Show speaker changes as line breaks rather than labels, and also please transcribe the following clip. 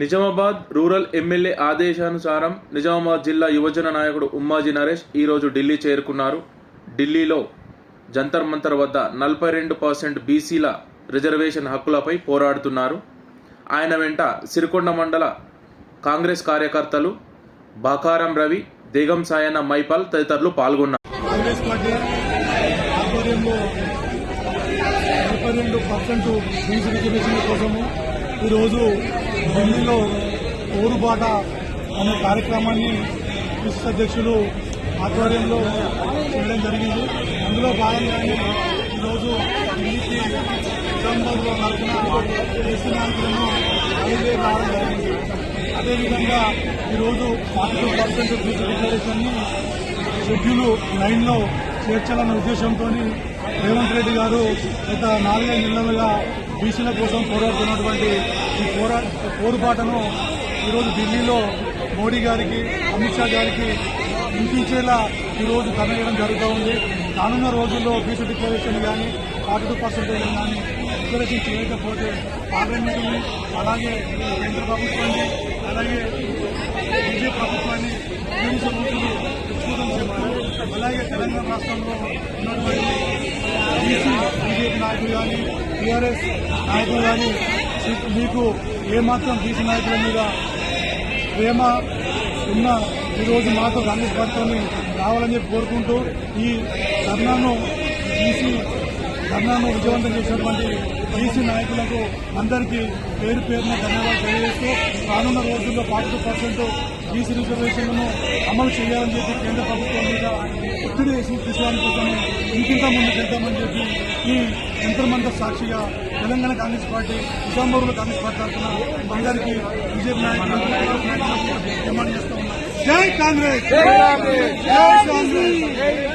Nizamabad rural MLA ఆదేశానుసారం నిజామాబాద్ జిల్లా యువజన నాయకుడు ఉమ్మాజీ నరేష్ ఈరోజు ఢిల్లీ చేరుకున్నారు. ఢిల్లీలో జంతర్ మంతర్ వద్ద నలభై రెండు పర్సెంట్ బీసీల రిజర్వేషన్ హక్కులపై పోరాడుతున్నారు. ఆయన వెంట సిరికొండ మండల కాంగ్రెస్ కార్యకర్తలు బాకారం రవి దేగం సాయన్న మైపాల్ తదితరులు పాల్గొన్నారు.
నలభై రెండు పర్సెంట్ రిజర్వేషన్ కోసము ఈరోజు ఢిల్లీలో ఓరుబాట అనే కార్యక్రమాన్ని విశ్వ అధ్యక్షులు ఆధ్వర్యంలో చేయడం జరిగింది. అందులో భాగంగానే ఈరోజు ఢిల్లీకి నిజామాబాద్లో నడిపిన ఎస్సీ నాయకులను బయలుదేరి రావడం జరిగింది. అదేవిధంగా ఈరోజు ఫార్టీ పర్సెంట్ ఫీజు రిజర్వేషన్ని షెడ్యూల్ నైన్లో చేర్చాలన్న ఉద్దేశంతో రేవంత్ రెడ్డి గారు గత నాలుగైదు నెలలుగా బీసీల కోసం పోరాడుతున్నటువంటి ఈ పోరా పోరుబాటను ఈరోజు ఢిల్లీలో మోడీ గారికి అమిత్ షా గారికి వినిపించేలా ఈరోజు కనగడం జరుగుతూ ఉంది. రానున్న రోజుల్లో బీసీ డిక్లరేషన్ కానీ ఫార్టీ టూ పర్సెంటేజ్ కానీ డిక్లరేషన్ చేయకపోతే పార్లమెంటుని అలాగే కేంద్ర ప్రభుత్వాన్ని అలాగే బీజేపీ ప్రభుత్వాన్ని పోలీసు విస్తృతం చేయాలి అలాగే తెలంగాణ రాష్ట్రంలో ఉన్నటువంటి బీసీ బీజేపీ నాయకులు కానీ టీఆర్ఎస్ నాయకులు కానీ మీకు- ఏమాత్రం బీసీ నాయకుల మీద ప్రేమ ఉన్న ఈరోజు మాతో కాంగ్రెస్ పార్టీని రావాలని చెప్పి కోరుకుంటూ ఈ ధర్నాను బీసీ ధర్నాను విజయవంతం చేసినటువంటి బీసీ నాయకులకు అందరికీ పేరు పేరున ధన్యవాదాలు తెలియజేస్తూ రానున్న రోజుల్లో ఫార్టీ పర్సెంట్ బీసీ రిజర్వేషన్లను అమలు చేయాలని చెప్పి కేంద్ర ప్రభుత్వం మీద ఒత్తిడి కోసం ఇంకింత ముందుకు వెళ్తామని చెప్పి ఈ యంత్రమంత సాక్షిగా తెలంగాణ కాంగ్రెస్ పార్టీ నిజామాబాద్లో కాంగ్రెస్ పార్టీ తరఫున అందరికీ బీజేపీ నాయకులు నాయకులకు డిమాండ్ చేస్తూ ఉన్నాం జై కాంగ్రెస్! జై కాంగ్రెస్!